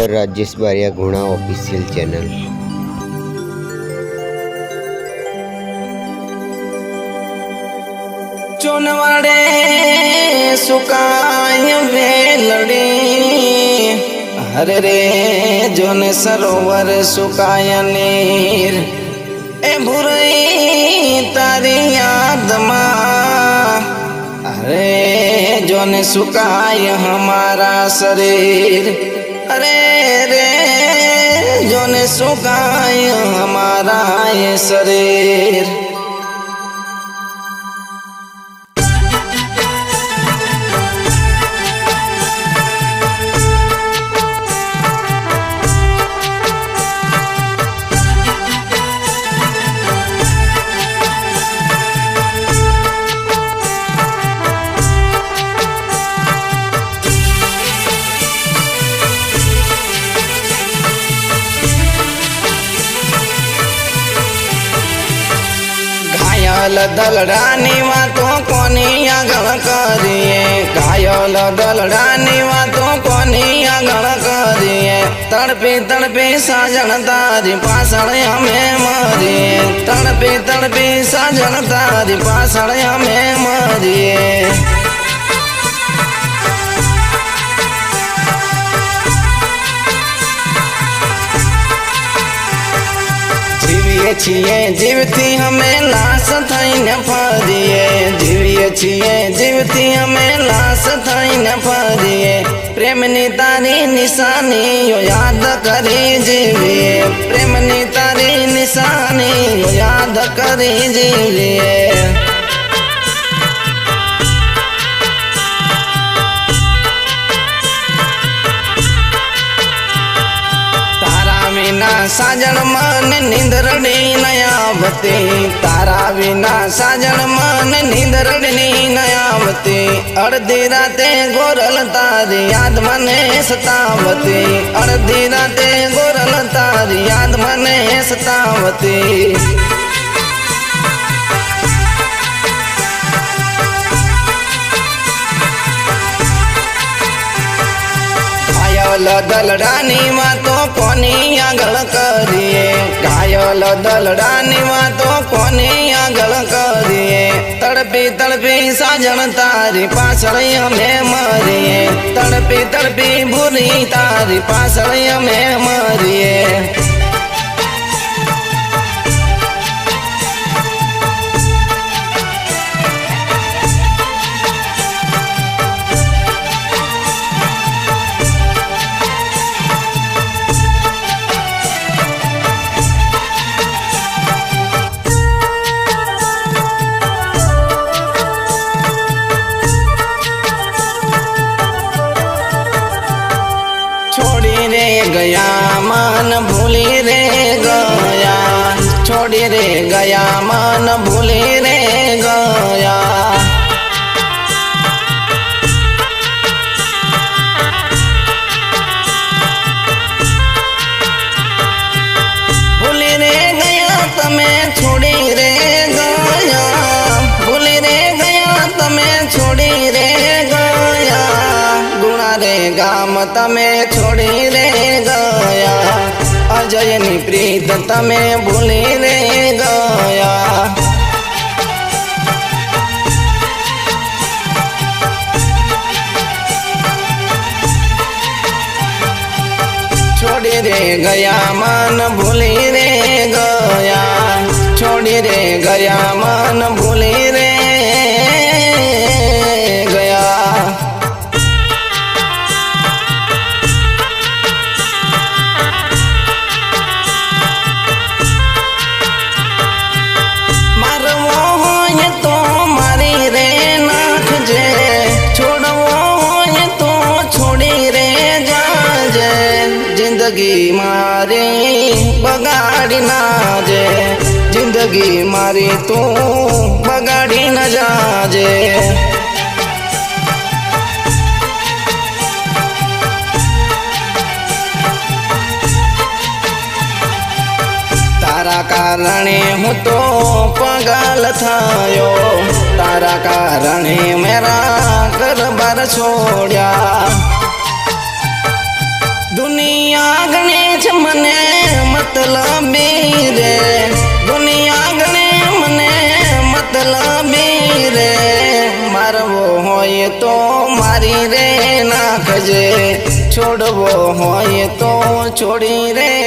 YouTuber Rajesh Bariya ગુણા official channel ચુનવડે સુકાય વેલડી હરે રે જોને સરોવર સુકાય નીર એ ભૂરઈ તારી યાદમાં અરે જોને સુકાય હમારા શરીર અરે રે જોને સુકાય હમારા ये શરીર ઘાયલ દલડાની વાતો કોની આગળ કરીએ? કાયલ દલડાની વાતો કોની આગળ કરીએ? તડપી તડપી સાજણ તારી પાછળ અમે મરીએ. તડપી તડપી સાજણ તારી પાછળ અમે મરીએ. जीविए छिए, जीवती हमें लाश थाई न फारिए जीवी छिए, जीवती हमें लाश थाई न फारिए प्रेम नी तारी निशानी, यो याद करे जीविए। प्रेम नी तारी निशानी, यो याद करी जीविए। વિના સાજણ મન નિંદરડી નયાવતી. તારા વિના સાજણ મન નિંદરડની નયાવતી. અડધી રાતે ગોરલ તારી યાદ મને સતાવતી. અડધી રાતે ગોરલ તારી યાદ મને સતાવતી. ઘાયલ દલડાની વાતો કોની આગળ કરીએ? ગાયલ દલડાની વાતો કોની આગળ કરીએ? તડપી તડપી સાજણ તારી પાછળ અમે મરીએ. તડપી તડપી ભૂરી તારી પાછળ અમે મરીએ. ગયા मत में छोड़ी रे गया। अजय निप्रीत तमें भूली रे गाया। छोड़ी रे गया मन, भूली रे गया। छोड़ी रे गया मन જિંદગી મારી બગાડી નાજે જિંદગી મારી તું બગાડી ન જાજે. તારા કારણે હું તો પગલ થયો. તારા કારણે મેરા ઘર બાર છોડ્યા. દુનિયા ગણે છે મને મતલબી રે. દુનિયા ગણે મને મતલબી રે. મારવો હોય તો મારી રે નાખજે. છોડવો હોય તો છોડી રે